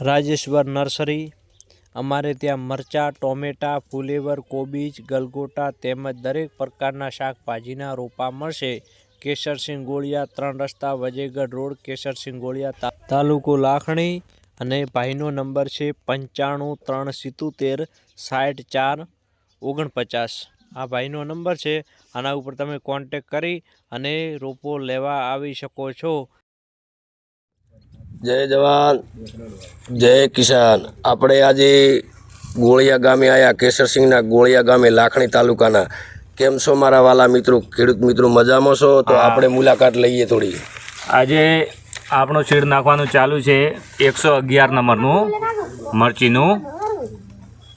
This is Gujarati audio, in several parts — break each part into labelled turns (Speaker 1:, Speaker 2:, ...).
Speaker 1: રાજેશ્વર નર્સરી, અમારે ત્યાં મરચાં, ટોમેટા, ફુલેવર, કોબીજ, ગલગોટા તેમજ દરેક પ્રકારના શાકભાજીના રોપા મળશે. કેસરસિંહ ગોળિયા, ત્રણ રસ્તા, વજેગઢ રોડ કેસરસિંહ ગોળિયા તાલુકો લાખણી અને ભાઈનો નંબર છે પંચાણું ત્રણ સિત્તોતેર સાઠ ચાર ઓગણપચાસ. આ ભાઈનો નંબર છે. આના ઉપર તમે કોન્ટેક કરી અને રોપો લેવા આવી શકો છો.
Speaker 2: જય જવાન. જય કિસાન. આપણે આજે ગોળિયા ગામે આવ્યા કેસરસિંહના ગોળિયા ગામે લાખણી તાલુકાના. કેમ છો મારા વાલા મિત્રો? ખેડૂત મિત્રો મજામાં છો? તો આપણે મુલાકાત લઈએ થોડી.
Speaker 3: આજે આપણો શીડ નાખવાનું ચાલુ છે એકસો અગિયાર નંબરનું મરચીનું.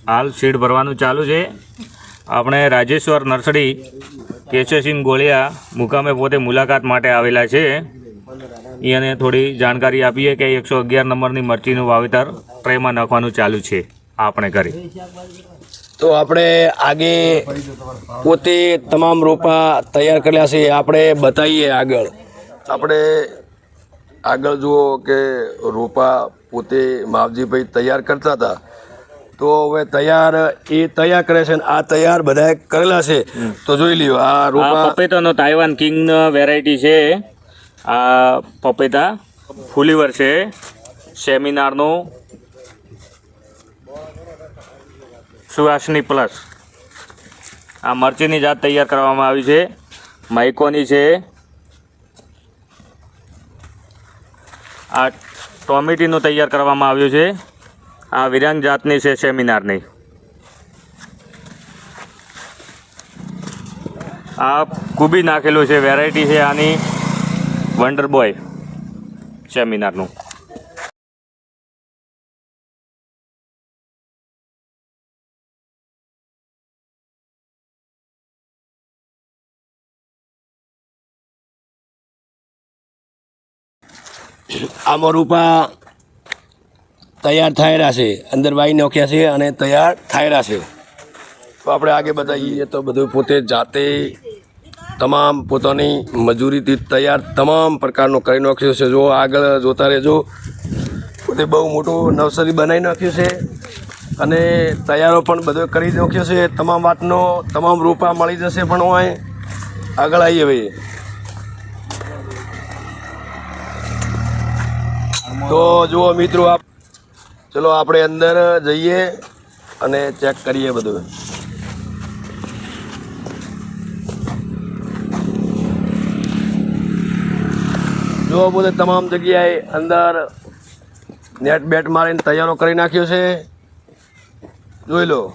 Speaker 3: હાલ શીડ ભરવાનું ચાલુ છે. આપણે રાજેશ્વર નર્સરી કેશરસિંહ ગોળિયા મુકામે પોતે મુલાકાત માટે આવેલા છે. એને થોડી જાણકારી આપીએ કે એકસો અગિયાર નંબરની મરચીનું વાવેતર ટ્રેમાં નાખવાનું ચાલુ છે. આપણે કરી.
Speaker 2: તો આપણે આગે પોતે તમામ રોપા તૈયાર કર્યા છે આપણે બતાવીએ આગળ. આપણે આગળ જુઓ કે રોપા પોતે માવજીભાઈ તૈયાર કરતા હતા. તો હવે તૈયાર એ તૈયાર કરે છે આ તૈયાર બધા કરેલા છે. તો જોઈ લ્યો આ રોપા
Speaker 3: પપેતાનો તાઇવાન કિંગ વેરાયટી છે. આ પપેતા ફુલીવર છે. સેમિનારનું સુવાસની પ્લસ. આ મરચીની જાત તૈયાર કરવામાં આવી છે. માઇકોની છે. આ ટોમેટીનું તૈયાર કરવામાં આવ્યું છે. આ વિરાંગ જાતની છે સેમિનારની. આ કુબી નાખેલું છે. વેરાયટી છે આની. વન્ડર બોય સેમિનારનું
Speaker 2: આમાં રૂપા તૈયાર થયેલા છે. અંદર વાઈ નાખ્યા છે અને તૈયાર થયેલા છે. તો આપણે આગળ બતાવીએ તો બધું પોતે જાતે તમામ પોતાની મજૂરીથી તૈયાર તમામ પ્રકારનો કરી નાખ્યો છે. જો આગળ જોતા રહેજો. પોતે બહુ મોટું નર્સરી બનાવી નાખ્યું છે અને તૈયારો પણ બધો કરી નાખ્યો છે. તમામ વાતનો તમામ રૂપા મળી જશે પણ હું આગળ આવીએ ભાઈ. તો જુઓ મિત્રો આપ ચલો આપણે અંદર જઈએ અને ચેક કરીએ બધું. જુઓ બધે તમામ જગ્યાએ અંદર નેટ બેટ મારીને તૈયારો કરી નાખ્યો છે. જોઈ લો.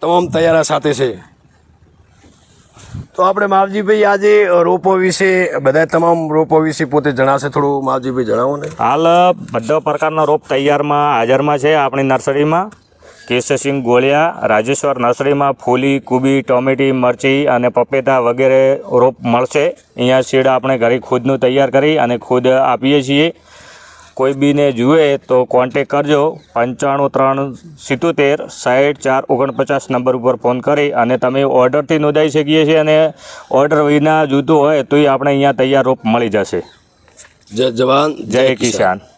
Speaker 2: તમામ તૈયારા સાથે છે. તો આપણે માવજીભાઈ આજે રોપો વિશે, બધા તમામ રોપો વિશે પોતે જણાવશે થોડું. માવજીભાઈ જણાવો ને.
Speaker 3: હાલ બધા પ્રકારના રોપ તૈયારમાં, હાજરમાં છે આપણી નર્સરીમાં. કેશવસિંહ ગોળિયા રાજેશ્વર નર્સરીમાં ફૂલી કુબી ટોમેટી મરચી અને પપેતા વગેરે રોપ મળશે. અહીંયા સીડ આપણે ઘરે ખુદનું તૈયાર કરી અને ખુદ આપીએ છીએ. કોઈ બીને જુએ તો કોન્ટેક કરજો. પંચાણું ત્રણ સિત્તોતેર સાઠ ચાર ઓગણપચાસ નંબર ઉપર ફોન કરી અને તમે ઓર્ડરથી નોંધાઈ શકીએ છીએ અને ઓર્ડર વિના જોતું હોય તોય આપણે અહીંયા તૈયાર રોપ મળી જશે.
Speaker 2: જય જવાન
Speaker 3: જય કિસાન.